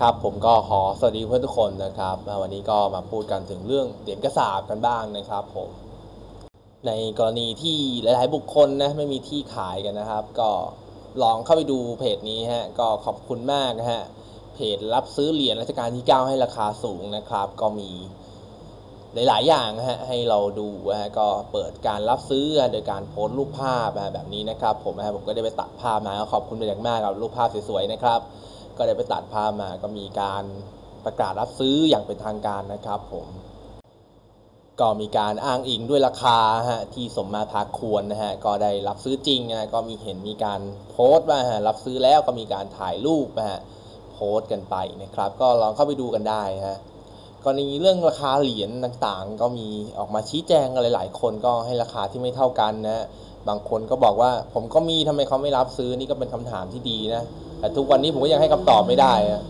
ครับผมก็ขอสวัสดีเพื่อนทุกคนนะครับวันนี้ก็มาพูดกันถึงเรื่องเหรียญกระสาบกันบ้างนะครับผมในกรณีที่หลาย ๆ บุคคลนะไม่มีที่ขายกันนะครับ ก็ลองเข้าไปดูเพจนี้ฮะก็ขอบคุณมากนะฮะเพจรับซื้อเหรียญรัชกาลที่ 9 ให้ราคาสูงนะครับ ก็มีหลาย ๆ อย่างฮะให้เราดูฮะก็เปิดการรับซื้อโดยการโพสต์รูปภาพแบบนี้นะครับ ผมนะผมก็ได้ไปตัดภาพมาขอบคุณเป็นอย่างมากกับรูปภาพสวย ๆ นะครับ ก็ได้ไปตัดภาพมาก็มีการประกาศรับซื้ออย่างเป็นทางการนะครับผมก็มีการอ้างอิงด้วยราคาฮะที่สมมาพาควรนะฮะก็ได้รับซื้อจริงนะก็มีเห็นมีการโพสต์ว่าฮะรับซื้อแล้วก็มีการถ่ายรูปนะฮะโพสต์กันไปนะครับ ก็ลองเข้าไปดูกันได้ฮะกรณีเรื่องราคาเหรียญต่างๆ ก็มีออกมาชี้แจงกันหลาย ๆ คนก็ให้ราคาที่ไม่เท่ากันนะบางคนก็บอกว่าผมก็มีทำไมเขาไม่รับซื้อนี่ก็เป็นคำถามที่ดีนะ แต่ทุกวันนี้ผมก็ยังให้คำตอบไม่ได้อะ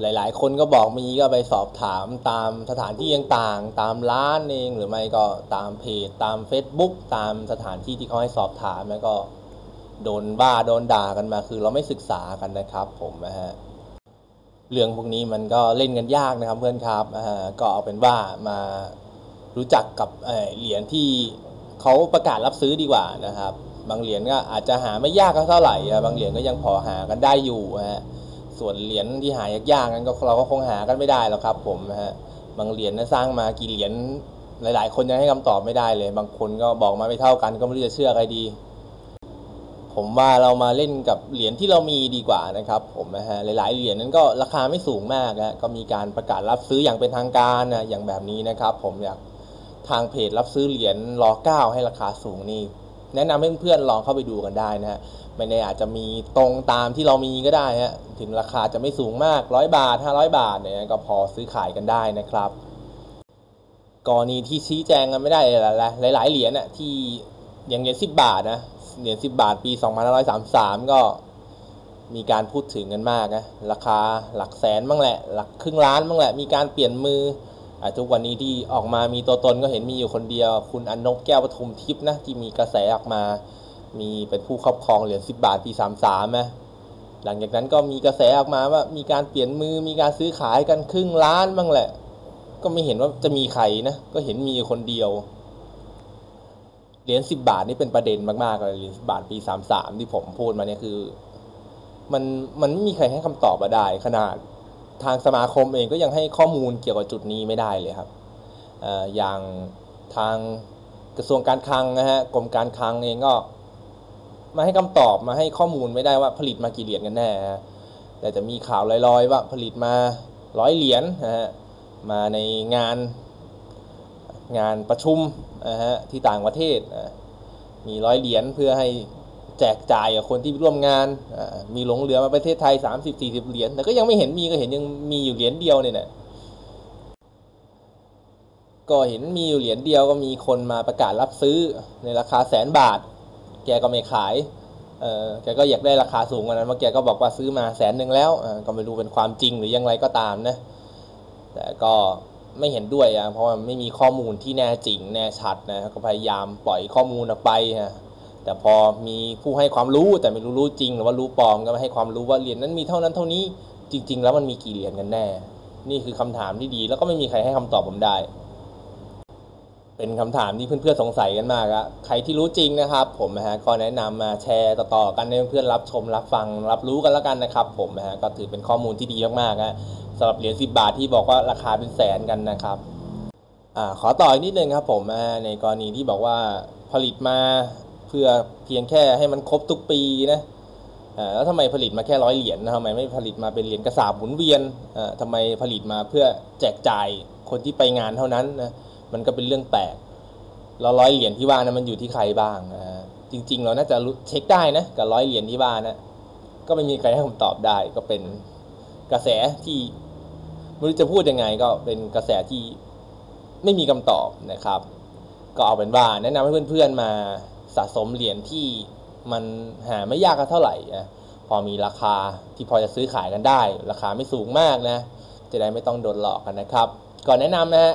หลาย ๆ คนก็บอกมีก็ไปสอบถามตามสถานที่ต่างๆ ตามร้านเองหรือไม่ก็ตามเพจตาม Facebook ตามสถานที่ที่เขาให้สอบถามแล้วก็โดนบ้าโดนด่ากันมา คือเราไม่ศึกษากันนะครับผมนะฮะเรื่องพวกนี้มันก็เล่นกันยากนะครับเพื่อนครับก็เอาเป็นว่ามารู้จักกับเหรียญที่เขาประกาศรับซื้อดีกว่านะครับ บางเหรียญก็อาจจะหาไม่ยากเท่าไหร่บางเหรียญก็ยังพอหากันได้อยู่ฮะส่วนเหรียญที่หายากๆนั้นก็เราก็คงหากันไม่ได้หรอกครับ ผมนะฮะบางเหรียญนั้นสร้างมากี่เหรียญหลาย ๆ คนยังให้คำตอบไม่ได้เลย บางคนก็บอกมาไม่เท่ากัน ก็ไม่รู้จะเชื่อใครดี ผมว่าเรามาเล่นกับเหรียญที่เรามีดีกว่านะครับ ผมนะฮะหลาย ๆ เหรียญนั้นก็ราคาไม่สูงมากนะก็มีการประกาศรับซื้ออย่างเป็นทางการนะอย่างแบบนี้นะครับ ผมอยากทางเพจรับซื้อเหรียญรอเก้าให้ราคาสูงนี่ แนะนำให้เพื่อนๆลองเข้าไปดูกันได้นะฮะไม่ได้อาจจะมีตรงตามที่เรามีก็ได้ฮะถึงราคาจะไม่สูงมากร้อยบาท 500 บาทเนี่ยก็พอซื้อขายกันได้นะครับกรณีที่ชี้แจงกันไม่ได้หลายหลายเหรียญน่ะที่อย่างเหรียญสิบบาทนะเหรียญสิบบาทปี2533ก็มีการพูดถึงกันมากนะราคาหลักแสนบ้างแหละ หลักครึ่งล้านบ้างแหละ มีการเปลี่ยนมือ ทุกวันนี้ที่ออกมามีตัวตนก็เห็นมีอยู่คนเดียว คุณอนบแก้วปทุมทิพย์นะที่มีกระแสออกมา มีเป็นผู้ครอบครองเหรียญสิบาทปีสามสามนะหลังจากนั้นก็มีกระแสออกมาว่ามีการเปลี่ยนมือมีการซื้อขายกันครึ่งล้านบ้างแหละ ก็ไม่เห็นว่าจะมีใครนะก็เห็นมีคนเดียวเหรียญสิบาทนี่เป็นประเด็นมากๆเลยเหรียญสิบาทปีสามสามที่ผมพูดมาเนี่ยคือ มันมันไม่มีใครให้คำตอบมาได้ขนาด ทางสมาคมเองก็ยังให้ข้อมูลเกี่ยวกับจุดนี้ไม่ได้เลยครับออย่างทางกระทรวงการคลังนะฮะกรมการคลังเองก็มาให้คำตอบมาให้ข้อมูลไม่ได้ว่าผลิตมากี่เหรียญกันแน่แต่จะมีข่าวลอยๆ ว่าผลิตมาร้อยเหรียญนะฮะมาในงานงานประชุมนะฮะที่ต่างประเทศมีร้อยเหรียญเพื่อให้ แจกจ่ายกับคนที่ร่วมงาน มีหลงเหลือมาประเทศไทยสามสิบสี่สิบเหรียญ แต่ก็ยังไม่เห็นมีก็เห็นยังมีอยู่เหรียญเดียวเนี่ยนะก็เห็นมีอยู่เหรียญเดียวก็มีคนมาประกาศรับซื้อในราคาแสนบาท แกก็ไม่ขาย เออแกก็อยากได้ราคาสูงกว่านั้นเมื่อแกก็บอกว่าซื้อมาแสนหนึ่งแล้ว ก็ไม่รู้เป็นความจริงหรือยังไรก็ตามนะ แต่ก็ไม่เห็นด้วยอะ เพราะว่าไม่มีข้อมูลที่แน่จริงแน่ชัดนะ ก็พยายามปล่อยข้อมูลออกไปฮะ แต่พอมีผู้ให้ความรู้แต่ไม่รู้รู้จริง หรือว่ารู้ปลอมก็มาให้ความรู้ว่าเหรียญนั้นมีเท่านั้นเท่านี้จริง ๆ แล้วมันมีกี่เหรียญกันแน่ นี่คือคำถามที่ดี แล้วก็ไม่มีใครให้คำตอบผมได้ เป็นคำถามที่เพื่อนๆสงสัยกันมากอะใครที่รู้จริงนะครับ ผมนะฮะก็แนะนำมาแชร์ต่อๆกันให้เพื่อนรับชมรับฟัง รับรู้กันแล้วกันนะครับ ผมนะฮะก็ถือเป็นข้อมูลที่ดีมากๆนะสำหรับเหรียญสิบาทที่บอกว่าราคาเป็นแสนกันนะครับอ่าขอต่ออีกนิดนึงครับผมในกรณีที่บอกว่าผลิตมา พื่อเพียงแค่ให้มันครบทุกปีนะแล้วทำไมผลิตมาแค่ร้อยเหรียญนะทำไมไม่ผลิตมาเป็นเหรียญกระสาบหมุนเวียนทำไมผลิตมาเพื่อแจกจ่ายคนที่ไปงานเท่านั้นนะมันก็เป็นเรื่องแปลกเราร้อยเหรียญที่ว่านะมันอยู่ที่ใครบ้างจริง ๆ เราน่าจะเช็คได้นะกับร้อยเหรียญที่ว่านะก็ไม่มีใครให้ผมตอบได้ก็เป็นกระแสที่ไม่รู้จะพูดยังไงก็เป็นกระแสที่ไม่มีคำตอบนะครับ ก็เอาเป็นว่าแนะนำให้เพื่อนๆมา สะสมเหรียญที่มันหาไม่ยากกันเท่าไหร่นะพอมีราคาที่พอจะซื้อขายกันได้ ราคาไม่สูงมากนะ จะได้ไม่ต้องโดนหลอกกันนะครับ ก่อนแนะนำนะฮะ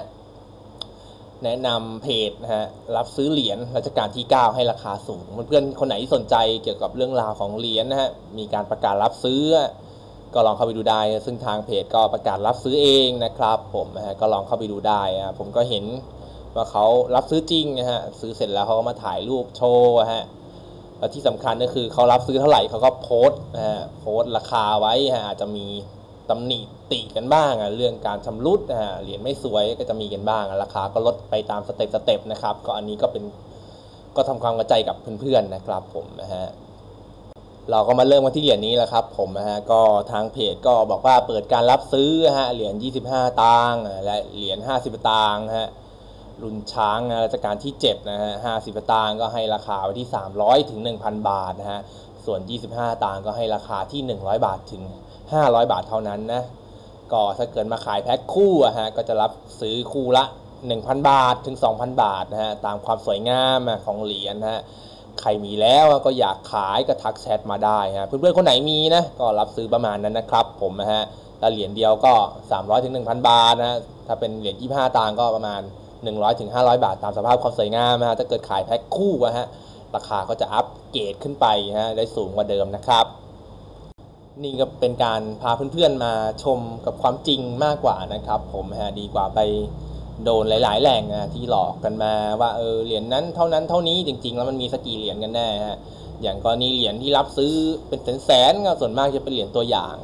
แนะนำเพจนะฮะรับซื้อเหรียญรัชกาลที่ 9 ให้ราคาสูงเพื่อนๆคนไหนที่สนใจเกี่ยวกับเรื่องราวของเหรียญนะฮะมีการประกาศรับซื้อ ก็ลองเข้าไปดูได้ ซึ่งทางเพจก็ประกาศรับซื้อเองนะครับ ผมนะฮะก็ลองเข้าไปดูได้อะผมก็เห็น ว่าเขารับซื้อจริงนะฮะซื้อเสร็จแล้วเขาก็มาถ่ายรูปโชว์ฮะแล้วที่สำคัญก็คือเขารับซื้อเท่าไหร่เขาก็โพสต์นะฮะโพสต์ราคาไว้ฮะอาจจะมีตำหนิติกันบ้างอะเรื่องการชำรุดนะฮะเหรียญไม่สวยก็จะมีกันบ้างราคาก็ลดไปตามสเต็ปสเต็ปนะครับก็อันนี้ก็เป็นก็ทำความเข้าใจกับเพื่อนๆนะครับผมนะฮะเราก็มาเริ่มกันที่เหรียญนี้แหละครับผมนะฮะก็ทางเพจก็บอกว่าเปิดการรับซื้อฮะเหรียญ25ตางค์และเหรียญ50ตางค์ฮะ รุ่นช้างนะรัชกาลที่7นะฮะ50ตางก็ให้ราคาไว้ที่ 300 ถึง 1,000 บาทนะฮะ ส่วน 25 ตางก็ให้ราคาที่ 100 บาทถึง 500 บาทเท่านั้นนะ ก็ถ้าเกิดมาขายแพ็คคู่อะฮะ ก็จะรับซื้อคู่ละ 1,000 บาทถึง 2,000 บาทนะฮะ ตามความสวยงามของเหรียญนะฮะ ใครมีแล้วก็อยากขายก็ทักแชทมาได้ฮะ เพื่อนๆคนไหนมีนะ ก็รับซื้อประมาณนั้นนะครับ ผมนะฮะถ้าเหรียญเดียวก็ 300ถึง1,000 บาทนะ ถ้าเป็นเหรียญ25ตางก็ประมาณ 100ถึง500 บาท ตามสภาพความสวยงามนะฮะถ้าเกิดขายแพ็คคู่อะฮะราคาก็จะอัปเกรดขึ้นไปฮะได้สูงกว่าเดิมนะครับ นี่ก็เป็นการพาเพื่อนๆมาชมกับความจริงมากกว่านะครับ ผมฮะดีกว่าไปโดนหลาย ๆ แหล่งนะที่หลอกกันมาว่าเออเหรียญนั้นเท่านั้นเท่านี้จริง ๆ แล้วมันมีสกกี่เหรียญกันแน่ฮะอย่างกรณีเหรียญที่รับซื้อเป็นแสนๆก็ส่วนมากจะเป็นเหรียญตัวอย่าง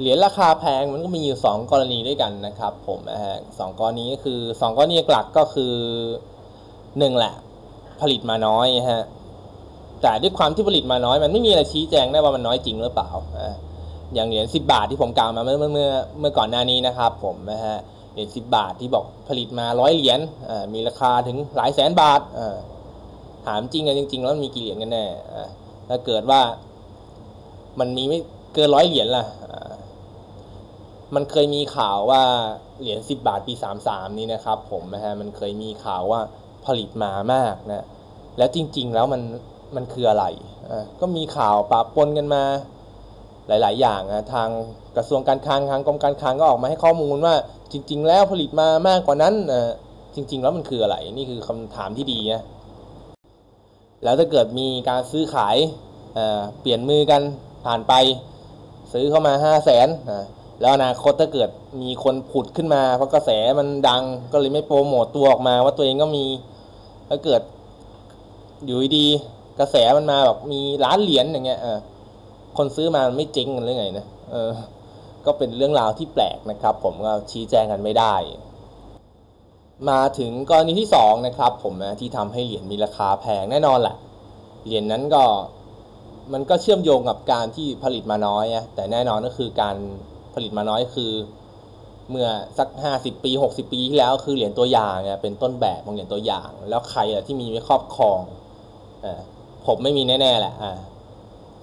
เหรียญราคาแพงมันก็มีอยู่สองกรณีด้วยกันนะครับ ผมนะฮะสองกรณีก็คือสองกรณีหลักก็คือหนึ่งแหละ ผลิตมาน้อยฮะแต่ด้วยความที่ผลิตมาน้อยมันไม่มีอะไรชี้แจงได้ว่ามันน้อยจริงหรือเปล่าอย่างเหรียญสิบาทที่ผมกล่าวมาเมื่อเมื่อเมื่อก่อนหน้านี้นะครับ ผมนะฮะเหรียญสิบาทที่บอกผลิตมาร้อยเหรียญมีราคาถึงหลายแสนบาทถามจริงกันจริง ๆ แล้วมีกี่เหรียญกันแน่ถ้าเกิดว่ามันมีไม่เกินร้อยเหรียญล่ะ มันเคยมีข่าวว่าเหรียญสิบาทปีสามสามนี้นะครับ ผมนะฮะมันเคยมีข่าวว่าผลิตมามากนะแล้วจริง ๆ แล้วมันมันคืออะไรอ่าก็มีข่าวปะปนกันมาหลาย ๆ อย่างนะทางกระทรวงการคลังทางกรมการคลังก็ออกมาให้ข้อมูลว่า จริง ๆ แล้วผลิตมามากกว่านั้นอ่าจริง ๆ แล้วมันคืออะไรนี่คือคำถามที่ดีนะแล้วถ้าเกิดมีการซื้อขายเปลี่ยนมือกันผ่านไป ซื้อเข้ามาห้าแสนอ่า แล้วอนาคตถ้าเกิดมีคนผุดขึ้นมา เพราะกระแสมันดังก็เลยไม่โปรโมตตัวออกมา ว่าตัวเองก็มีถ้าเกิดอยู่ดีๆกระแสมันมาแบบมีล้านเหรียญอย่างเงี้ยเออคนซื้อมามันไม่เจ๊งกันหรือไงนะเออ ก็เป็นเรื่องราวที่แปลกนะครับ ผมก็ชี้แจงกันไม่ได้ มาถึงกรณีที่สองนะครับ ผมนะที่ทำให้เหรียญมีราคาแพงแน่นอนแหละเหรียญนั้นก็มันก็เชื่อมโยงกับการที่ผลิตมาน้อยนะแต่แน่นอนก็คือการ ผลิตมาน้อยคือ เมื่อสักห้าสิบปีหกสิบปีที่แล้วคือเหรียญตัวอย่างเนี่ยเป็นต้นแบบของเหรียญตัวอย่าง แล้วใครอะที่มีไว้ครอบครองอผมไม่มีแน่ๆแหละอ่า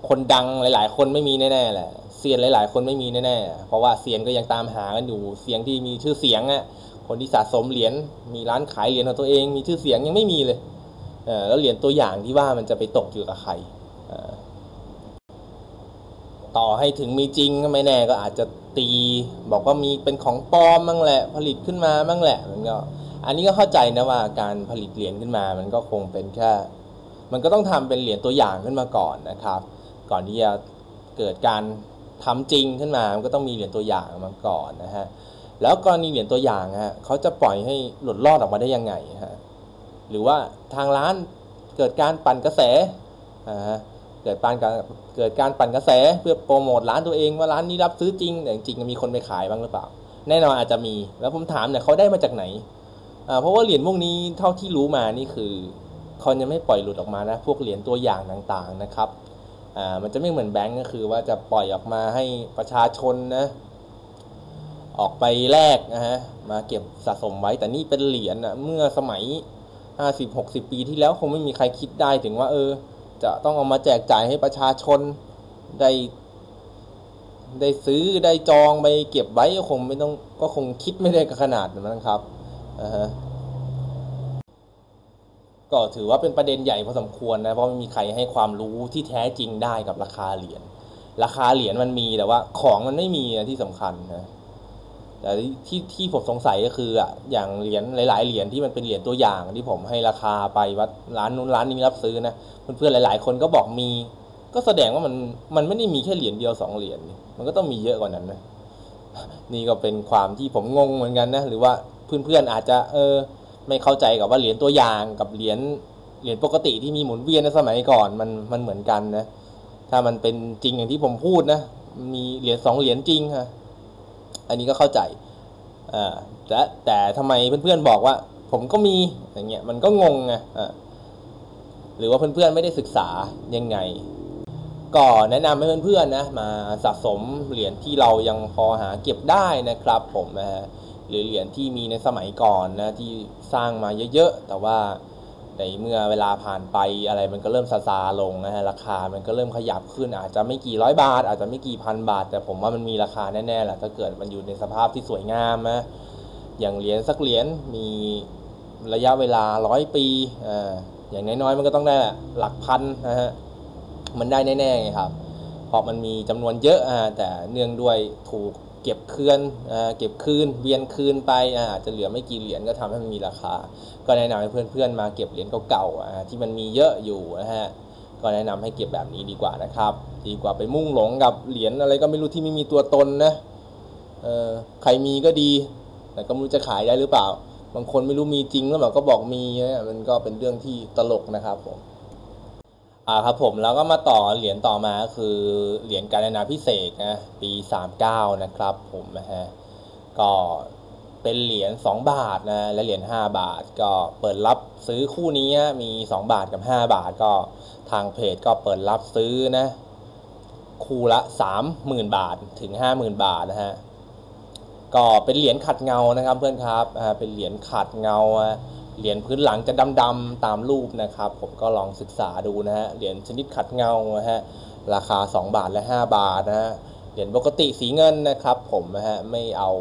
คนดังหลาย ๆ คนไม่มีแน่ๆแหละเซียนหลาย ๆ คนไม่มีแน่ๆเพราะว่าเซียนก็ยังตามหากันอยู่เสียงที่มีชื่อเสียงอะคนที่สะสมเหรียญมีร้านขายเหรียญของตัวเองมีชื่อเสียงยังไม่มีเลยเออแล้วเหรียญตัวอย่างที่ว่ามันจะไปตกอยู่กับใครต่อให้ถึงมีจริงก็ไม่แน่ก็อาจจะ ตี บอกว่ามีเป็นของปลอมบ้างแหละ ผลิตขึ้นมาบ้างแหละมันก็อันนี้ก็เข้าใจนะว่าการผลิตเหรียญขึ้นมา มันก็คงเป็นแค่ มันก็ต้องทำเป็นเหรียญตัวอย่างขึ้นมาก่อนนะครับ ก่อนที่จะเกิดการทำจริงขึ้นมา มันก็ต้องมีเหรียญตัวอย่างมาก่อนนะฮะ แล้วกรณีเหรียญตัวอย่างฮะเขาจะปล่อยให้หลุดรอดออกมาได้ยังไงฮะ หรือว่าทางร้านเกิดการปั่นกระแสอ่า เกิดปั่นการเกิดการปั่นกระแสเพื่อโปรโมทร้านตัวเองว่าร้านนี้รับซื้อจริงแต่จริงมีคนไปขายบ้างหรือเปล่า แน่นอนอาจจะมี แล้วผมถามเนี่ยเขาได้มาจากไหนอ่าเพราะว่าเหรียญพวกนี้เท่าที่รู้มานี่คือเขายังไม่ปล่อยหลุดออกมานะพวกเหรียญตัวอย่างต่างๆนะครับอ่ามันจะไม่เหมือนแบงก์ก็คือว่าจะปล่อยออกมาให้ประชาชนนะออกไปแลกนะฮะมาเก็บสะสมไว้แต่นี่เป็นเหรียญอะเมื่อสมัย 50-60 ปีที่แล้วคงไม่มีใครคิดได้ถึงว่าเออ จะต้องเอามาแจกจ่ายให้ประชาชนได้ ได้ซื้อได้จองไปเก็บไว้ก็คงไม่ต้องก็คงคิดไม่ได้ขนาดนั้นครับอ่าฮะก็ถือว่าเป็นประเด็นใหญ่พอสมควรนะเพราะไม่มีใครให้ความรู้ที่แท้จริงได้กับราคาเหรียญราคาเหรียญมันมีแต่ว่า ของมันไม่มีนะที่สำคัญนะแต่ที่ที่ผมสงสัยก็คืออะอย่างเหรียญหลาย ๆเหรียญที่มันเป็นเหรียญตัวอย่างที่ผมให้ราคาไปว่าร้านนู้นร้านนี้รับซื้อนะ เพื่อนๆหลาย ๆ คนก็บอกมี ก็แสดงว่ามันมันไม่ได้มีแค่เหรียญเดียวสองเหรียญมันก็ต้องมีเยอะกว่านั้นนะนี่ก็เป็นความที่ผมงงเหมือนกันนะหรือว่าเพื่อนๆอาจจะเออไม่เข้าใจกับว่าเหรียญตัวอย่างกับเหรียญเหรียญปกติที่มีหมุนเวียนในสมัยก่อนมันมันเหมือนกันนะถ้ามันเป็นจริงอย่างที่ผมพูดนะมีเหรียญสองเหรียญจริงฮะอันนี้ก็เข้าใจอ่าแต่แต่ทำไมเพื่อนๆบอกว่า ผมก็มีอย่างเงี้ยมันก็งงไงอ่า หรือว่าเพื่อนๆไม่ได้ศึกษายังไง ก็แนะนำให้เพื่อนๆนะมาสะสมเหรียญที่เรายังพอหาเก็บได้นะครับ ผมนะฮะหรือเหรียญที่มีในสมัยก่อนนะที่สร้างมาเยอะๆ แต่ว่าในเมื่อเวลาผ่านไปอะไรมันก็เริ่มซาซาลงนะฮะราคามันก็เริ่มขยับขึ้น อาจจะไม่กี่ร้อยบาท อาจจะไม่กี่พันบาท แต่ผมว่ามันมีราคาแน่ๆแหละถ้าเกิดมันอยู่ในสภาพที่สวยงามนะอย่างเหรียญสักเหรียญมีระยะเวลาร้อยปีอ่า อย่างน้อยๆมันก็ต้องได้หลักพันนะฮะมันได้แน่ๆไงครับเพราะมันมีจำนวนเยอะอ่าแต่เนื่องด้วยถูกเก็บคืนเก็บคืนเวียนคืนไปอาจจะเหลือไม่กี่เหรียญก็ทำให้มันมีราคา ก็แนะนำให้เพื่อนๆมาเก็บเหรียญเก่าๆที่มันมีเยอะอยู่นะฮะก็แนะนำให้เก็บแบบนี้ดีกว่านะครับ ดีกว่าไปมุ่งหลงกับเหรียญอะไรก็ไม่รู้ที่ไม่มีตัวตนนะเออใครมีก็ดี แต่ก็ไม่รู้จะขายได้หรือเปล่า บางคนไม่รู้มีจริงแล้วแบบก็บอกมีเนะมันก็เป็นเรื่องที่ตลกนะครับผมอ่าครับผมแล้วก็มาต่อเหรียญต่อมาคือเหรียญการนาพิเศษนะปี 39 นะครับผมนะฮะก็เป็นเหรียญ2บาทนะและเหรียญ5บาท ก็เปิดรับซื้อคู่นี้มี 2 บาทกับ 5 บาทก็ทางเพจก็เปิดรับซื้อนะ คู่ละ 30,000 บาทถึง 50,000 บาทนะฮะ ก็เป็นเหรียญขัดเงานะครับเพื่อนครับอ่าเป็นเหรียญขัดเงาเหรียญพื้นหลังจะดำๆตามรูปนะครับ ผมก็ลองศึกษาดูนะฮะเหรียญชนิดขัดเงาฮะราคา 2 บาทและ 5 บาทนะฮะเหรียญปกติสีเงินนะครับ ผมนะฮะไม่เอา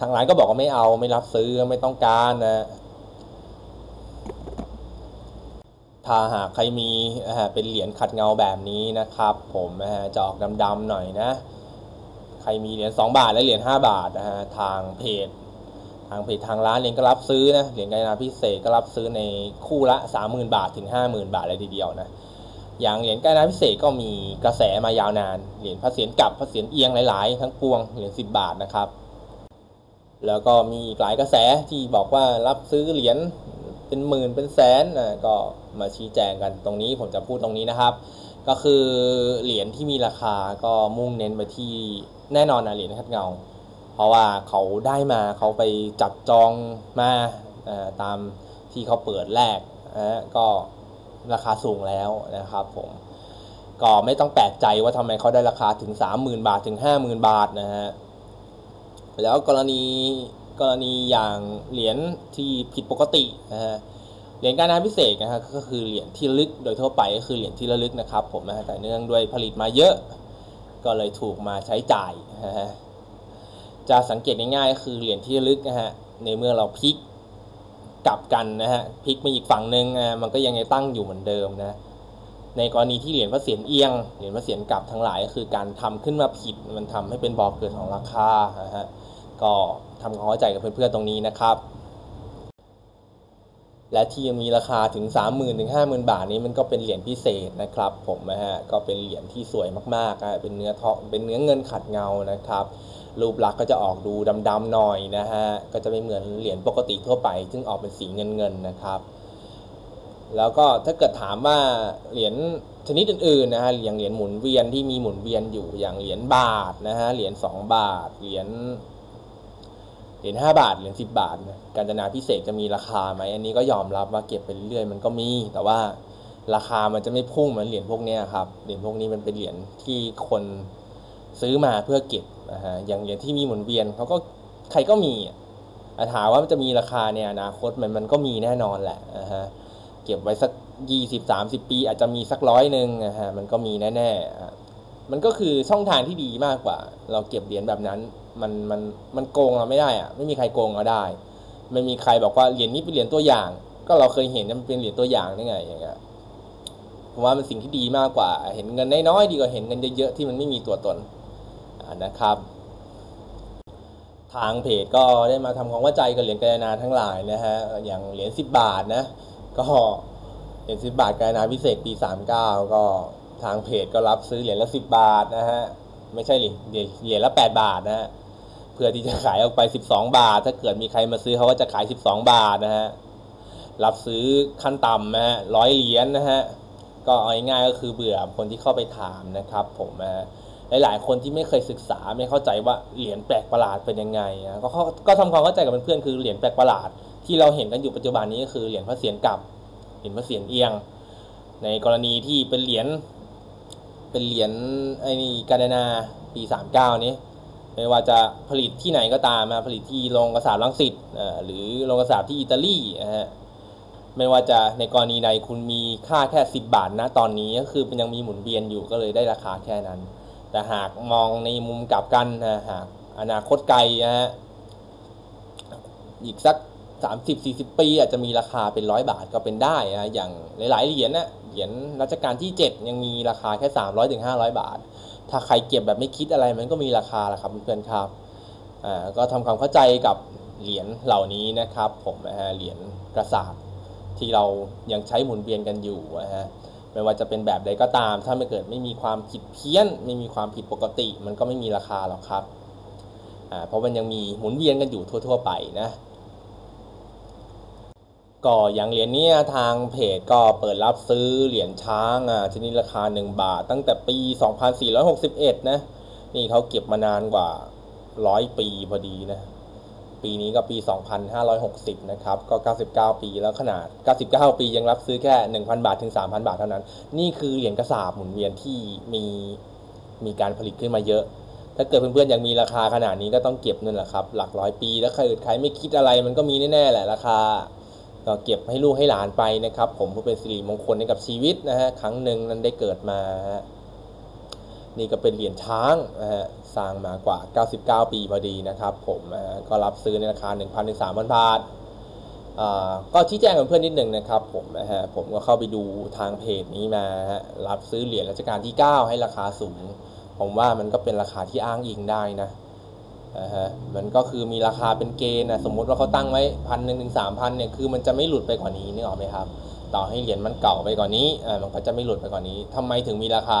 ทางร้านก็บอกว่าไม่เอาไม่รับซื้อไม่ต้องการนะถ้าหากใครมีเป็นเหรียญขัดเงาแบบนี้นะครับ ผมนะฮะจะออกดำๆหน่อยนะ ใครมีเหรียญ2บาทและเหรียญ5บาทนะฮะทางเพจ ทางเพจทางร้านเองก็รับซื้อนะเหรียญกาญนาพิเศษก็รับซื้อในคู่ละ 30,000 บาทถึง 50,000 บาทเลยทีเดียวนะอย่างเหรียญกาญนาพิเศษก็มีกระแสมายาวนานเหรียญพระเศียรกลับพระเศียรเอียงหลายๆ ทั้งปวงเหรียญ10 บาทนะครับ แล้วก็มีหลายกระแสที่บอกว่ารับซื้อเหรียญเป็นหมื่นเป็นแสนนะก็มาชี้แจงกันตรงนี้ผมจะพูดตรงนี้นะครับ ก็คือเหรียญที่มีราคาก็มุ่งเน้นไปที่ แน่นอนนะเหรียญคัดเงา เพราะว่าเขาได้มาเขาไปจับจองมาตามที่เขาเปิดแรกนะก็ราคาสูงแล้วนะครับผมก็ไม่ต้องแปลกใจว่าทำไมเขาได้ราคาถึง 30,000 บาทถึง 50,000 บาทนะฮะแล้วกรณีกรณีอย่างเหรียญที่ผิดปกตินะฮะเหรียญการนาพิเศษนะฮะก็คือเหรียญที่ลึกโดยทั่วไปก็คือเหรียญที่ระลึกนะครับผมนะแต่เนื่องด้วยผลิตมาเยอะ ก็เลยถูกมาใช้จ่ายนะฮะจะสังเกตง่ายๆก็คือเหรียญที่ลึกนะฮะในเมื่อเราพลิกกลับกันนะฮะพลิกมาอีกฝั่งหนึ่งนะมันก็ยังตั้งอยู่เหมือนเดิมนะในกรณีที่เหรียญพระเศียรเอียงเหรียญพระเศียรกลับทั้งหลายก็คือการทำขึ้นมาผิดมันทำให้เป็นบ่อกเกิดของราคานะฮะก็ทำความเข้าใจกับเพื่อนๆตรงนี้นะครับ และที่ยังมีราคาถึง 30,000ถึง50,000 บาทนี้มันก็เป็นเหรียญพิเศษนะครับ ผมนะฮะก็เป็นเหรียญที่สวยมากๆเป็นเนื้อทองเป็นเนื้อเงินขัดเงานะครับรูปลักษณ์ก็จะออกดูดำๆหน่อยนะฮะก็จะไม่เหมือนเหรียญปกติทั่วไป ซึ่งออกเป็นสีเงินๆนะครับ แล้วก็ถ้าเกิดถามว่าเหรียญชนิดอื่นๆนะฮะอย่างเหรียญหมุนเวียนที่มีหมุนเวียนอยู่อย่างเหรียญบาทนะฮะเหรียญ2บาทเหรียญ เหรียญห้าบาทเหรียญสิบบาทการจนาพิเศษจะมีราคาไหมอันนี้ก็ยอมรับว่าเก็บไปเรื่อยมันก็มี แต่ว่าราคามันจะไม่พุ่งเหมือนเหรียญพวกนี้ครับเหรียญพวกนี้มันเป็นเหรียญที่คนซื้อมาเพื่อเก็บนะฮะอย่างเหรียญที่มีหมุนเวียนเขาก็ใครก็มีถามว่ามันจะมีราคาในอนาคตมันมันก็มีแน่นอนแหละนะฮะเก็บไว้สักยี่สิบสามสิบปี อาจจะมีสักร้อยหนึ่งนะฮะมันก็มีแน่ๆมันก็คือช่องทางที่ดีมากกว่า เราเก็บเหรียญแบบนั้น มันมันมันโกงเราไม่ได้อะไม่มีใครโกงเราได้ ไม่มีใครบอกว่าเหรียญนี้เป็นเหรียญตัวอย่าง ก็เราเคยเห็นมันเป็นเหรียญตัวอย่างได้ไงอย่างเงี้ยผมว่าเป็นสิ่งที่ดีมากกว่า เห็นเงินน้อยๆดีกว่าเห็นเงินเยอะๆที่มันไม่มีตัวตนนะครับ ทางเพจก็ได้มาทำความเข้าใจกับเหรียญกานาทั้งหลายนะฮะอย่างเหรียญสิบบาทนะ ก็เหรียญสิบบาทกานาพิเศษปีสามเก้าก็ททางเพจก็รับซื้อเหรียญละสิบบาทนะฮะไม่ใช่เหรียญเหรียญละแปดบาทนะฮะ เพื่อที่จะขายออกไปสิบาท ถ้าเกิดมีใครมาซื้อเขาก็จะขายสิบาทนะฮะรับซื้อขั้นต่ำนะฮะร้อยเหรียญนนะฮะก็เอาง่ายๆก็คือเบื่อคนที่เข้าไปถามนะครับผมนะฮะหลายๆคนที่ไม่เคยศึกษาไม่เข้าใจว่าเหรียญแปลกประหลาดเป็นยังไงนะก็ก็ทำความเข้าใจกับเพื่อนๆคือเหรียญแปลกประหลาด ที่เราเห็นกันอยู่ปัจจุบันนี้ก็คือเหรียญพระเศียรกลับเหรียญพระเศียรเอียง ในกรณีที่เป็นเหรียญเป็นเหรียญไอ้นี่กาเดนาปี 39 นี้ ไม่ว่าจะผลิตที่ไหนก็ตามมาผลิตที่โรงกระสาบลังสิตหรือโรงกระสาบที่อิตาลีนะฮะไม่ว่าจะในกรณีใดคุณมีค่าแค่ 10 บาทนะตอนนี้ก็คือมันยังมีหมุนเวียนอยู่ก็เลยได้ราคาแค่นั้น แต่หากมองในมุมกลับกันนะหากอนาคตไกลนะฮะอีกสัก 30-40 ปี อาจจะมีราคาเป็นร้อยบาทก็เป็นได้นะอย่างหลายๆเหรียญนะเหรียญรัชกาลที่ 7 ยังมีราคาแค่ 300-500ถึงบาท ถ้าใครเก็บแบบไม่คิดอะไรมันก็มีราคาละครับเพื่อนๆครับอ่าก็ทำความเข้าใจกับเหรียญเหล่านี้นะครับ ผมนะฮะเหรียญกระสาบที่เรายังใช้หมุนเวียนกันอยู่นะฮะไม่ว่าจะเป็นแบบใดก็ตาม ถ้าไม่เกิดไม่มีความผิดเพี้ยน ไม่มีความผิดปกติ มันก็ไม่มีราคาหรอกครับอ่าเพราะมันยังมีหมุนเวียนกันอยู่ทั่ว ๆ ไปนะ ก็อย่างเหรียญนี้ทางเพจก็เปิดรับซื้อเหรียญช้างอะชนิดราคา 1 บาท ตั้งแต่ปี 2461 นะ นี่เขาเก็บมานานกว่า 100 ปีพอดีนะ ปีนี้ก็ปี 2560 นะครับ ก็ 99 ปีแล้วขนาด 99 ปียังรับซื้อแค่ 1,000 บาทถึง 3,000 บาทเท่านั้น นี่คือเหรียญกระสาบหมุนเวียนที่มีมีการผลิตขึ้นมาเยอะถ้าเกิดเพื่อนๆยังมีราคาขนาดนี้ก็ต้องเก็บนั่นแหละครับ หลักร้อยปี แล้วใครอื่นใครไม่คิดอะไรมันก็มีแน่ๆแหละราคา ก็เก็บให้ลูกให้หลานไปนะครับ ผมเพื่อเป็นสิริมงคลให้กับชีวิตนะฮะครั้งหนึ่งนั้นได้เกิดมานี่ก็เป็นเหรียญช้างนะฮะสร้างมากว่า 99 ปีพอดีนะครับ ผมก็รับซื้อในราคา 1,000ถึง3,000 บาทก็ชี้แจงกับเพื่อนนิดหนึ่งนะครับผมนะฮะผมก็เข้าไปดูทางเพจนี้มาฮะรับซื้อเหรียญรัชกาลที่ 9 ให้ราคาสูง ผมว่ามันก็เป็นราคาที่อ้างอิงได้นะ ฮะมันก็คือมีราคาเป็นเกณฑ์นะสมมุติว่าเขาตั้งไว้พันหนึ่งถึงสามพันเนี่ยคือมันจะไม่หลุดไปกว่านี้นึกออกไหมครับ ต่อให้เหรียญมันเก่าไปกว่านี้อ่ามันก็จะไม่หลุดไปกว่านี้ทำไมถึงมีราคา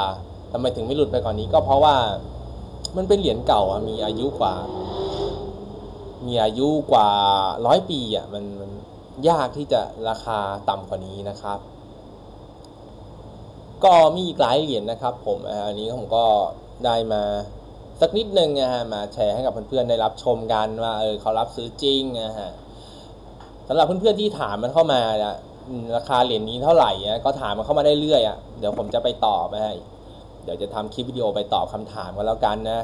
ทำไมถึงไม่หลุดไปกว่านี้ ก็เพราะว่ามันเป็นเหรียญเก่าอะมีอายุกว่า มีอายุกว่าร้อยปีอะมันมันยากที่จะราคาต่ำกว่านี้นะครับ ก็มีอีกหลายเหรียญนะครับ ผมอันนี้ผมก็ได้มา สักนิดนึงนะฮะมาแชร์ให้กับเพื่อนๆได้รับชมกันว่าเออเขารับซื้อจริงนะฮะสำหรับเพื่อนๆที่ถามมันเข้ามานะราคาเหรียญนี้เท่าไหร่นะก็ถามมันเข้ามาได้เรื่อยอะเดี๋ยวผมจะไปตอบให้เดี๋ยวจะทำคลิปวิดีโอไปตอบคำถามกันแล้วกันนะ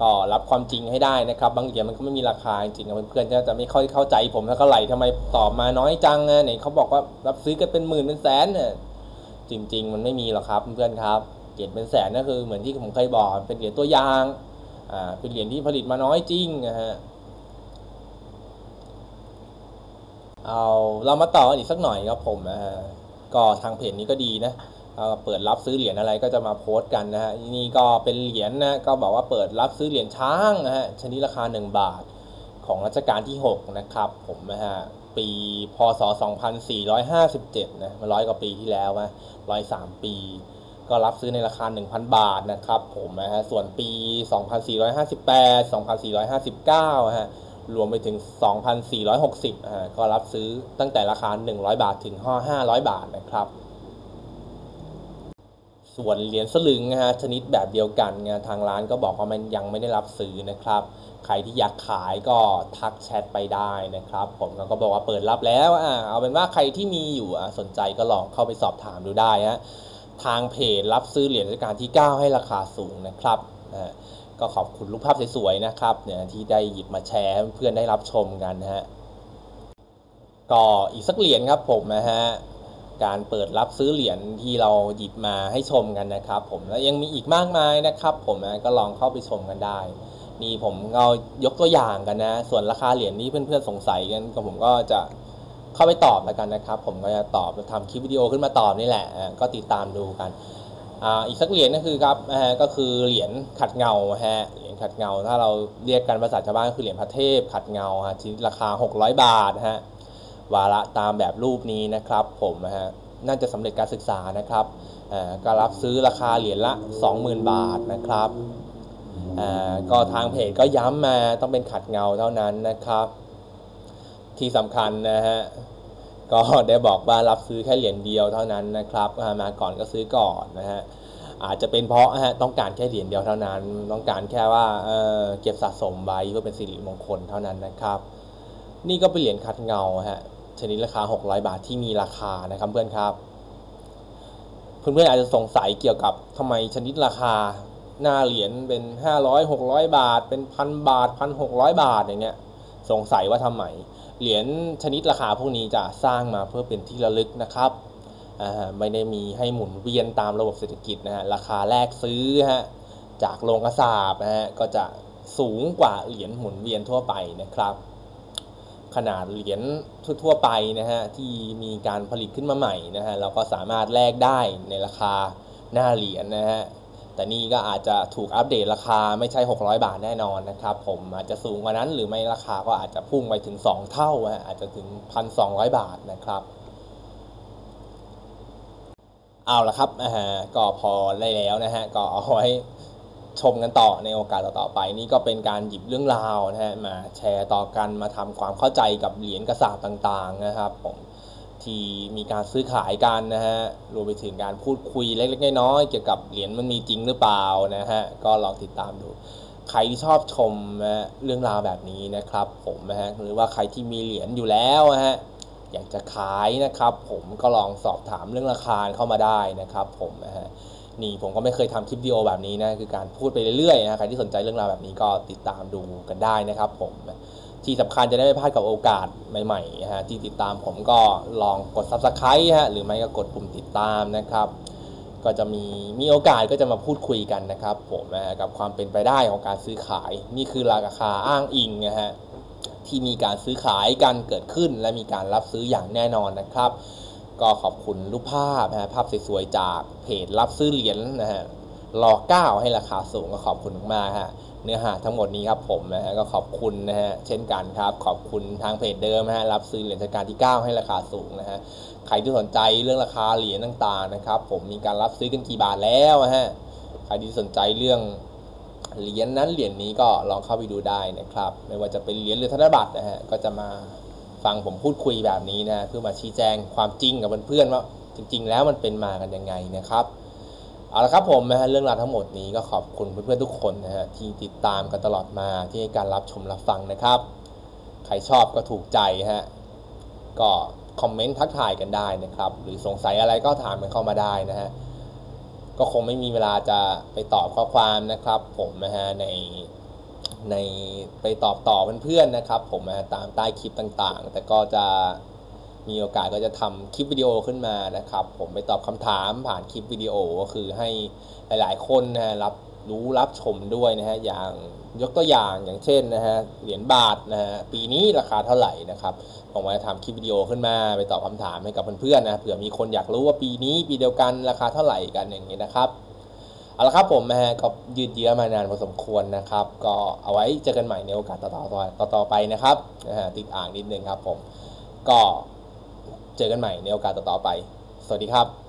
ก็รับความจริงให้ได้นะครับ บางเหรียญมันก็ไม่มีราคาจริงๆเพื่อนๆจะไม่ค่อยเข้าใจผมเท่าไหร่ทำไมตอบมาน้อยจังนะไหนเขาบอกว่ารับซื้อกันเป็นหมื่นเป็นแสนเนี่ยจริง ๆ มันไม่มีหรอกครับเพื่อนๆครับเหรียญเป็นแสนนั่นคือเหมือนที่ผมเคยบอกเป็นเหรียญตัวอย่าง เป็นเหรียญที่ผลิตมาน้อยจริงนะฮะเอาเรามาต่ออีกสักหน่อยครับผมนะฮะก็ทางเพจนี้ก็ดีนะเปิดรับซื้อเหรียญอะไรก็จะมาโพสต์กันนะฮะนี่ก็เป็นเหรียญนะก็บอกว่าเปิดรับซื้อเหรียญช้างนะฮะชนิดราคา 1 บาทของรัชกาลที่ 6 นะครับ ผมนะฮะปีพศ 2457 นะมาร้อยกว่าปีที่แล้วนะร้อยสามปี ก็รับซื้อในราคา 1,000 บาทนะครับผมนะฮะส่วนปี 2458 2459 ฮะรวมไปถึง 2,460ฮะก็รับซื้อตั้งแต่ราคา 100 บาทถึง 500 บาทนะครับ ส่วนเหรียญสลึงนะฮะชนิดแบบเดียวกันไงทางร้านก็บอกว่ามันยังไม่ได้รับซื้อนะครับ ใครที่อยากขายก็ทักแชทไปได้นะครับ ผมก็บอกว่าเปิดรับแล้วอ่าเอาเป็นว่าใครที่มีอยู่สนใจก็ลองเข้าไปสอบถามดูได้ฮะ ทางเพจรับซื้อเหรียญรัชกาลที่ 9 ให้ราคาสูงนะครับก็ขอบคุณรูปภาพสวยๆนะครับเนี่ยที่ได้หยิบมาแชร์ให้เพื่อนได้รับชมกันนะฮะก็อีกสักเหรียญครับผมนะฮะการเปิดรับซื้อเหรียญที่เราหยิบมาให้ชมกันนะครับ ผมแล้วยังมีอีกมากมายนะครับ ผมนะก็ลองเข้าไปชมกันได้นี่ผมเอายกตัวอย่างกันนะ ส่วนราคาเหรียญนี้เพื่อนๆสงสัยกันก็ผมก็จะ เข้าไปตอบแล้วกันนะครับ ผมก็จะตอบทำคลิปวิดีโอขึ้นมาตอบนี่แหละก็ติดตามดูกันอีกสักเหรียญก็คือครับก็คือเหรียญขัดเงาฮะเหรียญขัดเงา ถ้าเราเรียกกันภาษาชาวบ้านก็คือเหรียญพระเทพขัดเงาฮะชิ้นราคา 600 บาทฮะวาระตามแบบรูปนี้นะครับ ผมฮะน่าจะสำเร็จการศึกษานะครับอ่าก็รับซื้อราคาเหรียญละ 20,000 บาทนะครับก็ทางเพจก็ย้ำมาต้องเป็นขัดเงาเท่านั้นนะครับ ที่สำคัญนะฮะก็ได้บอกว่ารับซื้อแค่เหรียญเดียวเท่านั้นนะครับมาก่อนก็ซื้อก่อนนะฮะอาจจะเป็นเพราะฮะต้องการแค่เหรียญเดียวเท่านั้น ต้องการแค่ว่าเเก็บสะสมไว้เพื่อเป็นสิริมงคลเท่านั้นนะครับ นี่ก็เป็นเหรียญคัดเงาฮะชนิดราคา 600 บาทที่มีราคานะครับเพื่อนครับเพื่อนๆอาจจะสงสัยเกี่ยวกับทำไมชนิดราคาหน้าเหรียญเป็น 500 600 บาท เป็นพันบาทพันหกบาทอย่างเงี้ยสงสัยว่าทำไม เหรียญชนิดราคาพวกนี้จะสร้างมาเพื่อเป็นที่ระลึกนะครับไม่ได้มีให้หมุนเวียนตามระบบเศรษฐกิจนะฮะราคาแรกซื้อฮะจากโรงกระสาบนะฮะก็จะสูงกว่าเหรียญหมุนเวียนทั่วไปนะครับ ขนาดเหรียญทั่วๆไปนะฮะที่มีการผลิตขึ้นมาใหม่นะฮะเราก็สามารถแลกได้ในราคาหน้าเหรียญนะฮะ แต่นี่ก็อาจจะถูกอัปเดตราคาไม่ใช่ 600 บาทแน่นอนนะครับผมอาจจะสูงกว่านั้น หรือไม่ราคาก็อาจจะพุ่งไปถึง 2 เท่า อาจจะถึง 1,200 บาทนะครับเอาละครับก็พอได้แล้วนะฮะก็เอาไว้ชมกันต่อในโอกาสต่อๆไป นี่ก็เป็นการหยิบเรื่องราวนะฮะมาแชร์ต่อกันมาทำความเข้าใจกับเหรียญกระสาบต่างๆนะครับผม ที่มีการซื้อขายกันนะฮะ รวมไปถึงการพูดคุยเล็กๆน้อยๆเกี่ยวกับเหรียญมันมีจริงหรือเปล่านะฮะ ก็ลองติดตามดู ใครที่ชอบชมนะเรื่องราวแบบนี้นะครับผมนะฮะ หรือว่าใครที่มีเหรียญอยู่แล้วนะฮะ อยากจะขายนะครับผมก็ลองสอบถามเรื่องราคาเข้ามาได้นะครับผมนะฮะนี่ผมก็ไม่เคยทำคลิปวิดีโอแบบนี้นะ คือการพูดไปเรื่อยๆนะใครที่สนใจเรื่องราวแบบนี้ก็ติดตามดูกันได้นะครับผม ที่สำคัญจะได้ไม่พลาดกับโอกาสใหม่ๆฮะที่ติดตามผมก็ลองกด subscribe ฮะหรือไม่ก็กดปุ่มติดตามนะครับ ก็จะมีมีโอกาสก็จะมาพูดคุยกันนะครับผมนะกับความเป็นไปได้ของการซื้อขาย นี่คือราคาอ้างอิงนะฮะที่มีการซื้อขายกันเกิดขึ้น และมีการรับซื้ออย่างแน่นอนนะครับ ก็ขอบคุณรูปภาพนะฮะภาพสวยๆจากเพจรับซื้อเหรียญนะฮะรอเก้าให้ราคาสูงก็ขอบคุณมากฮะ เนื้อหาทั้งหมดนี้ครับผมนะฮะก็ขอบคุณนะฮะเช่นกันครับ ขอบคุณทางเพจเดิมนะฮะรับซื้อเหรียญราชการที่ 9 ให้ราคาสูงนะฮะใครที่สนใจเรื่องราคาเหรียญต่างๆนะครับ ผมมีการรับซื้อกันกี่บาทแล้วฮะใครที่สนใจเรื่องเหรียญนั้นเหรียญนี้ก็ลองเข้าไปดูได้นะครับ ไม่ว่าจะเป็นเหรียญหรือธนบัตรนะฮะก็จะมาฟังผมพูดคุยแบบนี้นะเพื่อมาชี้แจงความจริงกับเพื่อนๆว่าจริง ๆ แล้วมันเป็นมากันยังไงนะครับ เอาละครับผมนะฮะเรื่องราวทั้งหมดนี้ก็ขอบคุณเพื่อนๆทุกคนนะฮะที่ติดตามกันตลอดมาที่ให้การรับชมรับฟังนะครับ ใครชอบก็ถูกใจฮะก็คอมเมนต์ทักทายกันได้นะครับ หรือสงสัยอะไรก็ถามกันเข้ามาได้นะฮะก็คงไม่มีเวลาจะไปตอบข้อความนะครับ ผมนะฮะในในไปตอบต่อเพื่อนๆนะครับ ผมนะตามใต้คลิปต่างๆ แต่ก็จะ มีโอกาสก็จะทำคลิปวิดีโอขึ้นมานะครับ ผมไปตอบคำถามผ่านคลิปวิดีโอก็คือให้หลายๆ คนนะฮะรับรู้รับชมด้วยนะฮะอย่างยกตัวอย่างอย่างเช่นนะฮะเหรียญบาทนะฮะปีนี้ราคาเท่าไหร่นะครับผมจะทำคลิปวิดีโอขึ้นมาไปตอบคำถามให้กับเพื่อนๆนะเผื่อมีคนอยากรู้ว่าปีนี้ปีเดียวกันราคาเท่าไหร่กันอย่างนี้นะครับเอาละครับผมนะฮะก็ยืดเยื้อมานานพอสมควรนะครับ ก็เอาไว้เจอกันใหม่ในโอกาสต่อๆต่อๆไปนะครับนะฮะติดอ่างนิดนึงครับผมก็ เจอกันใหม่ในโอกาสต่อๆไป สวัสดีครับ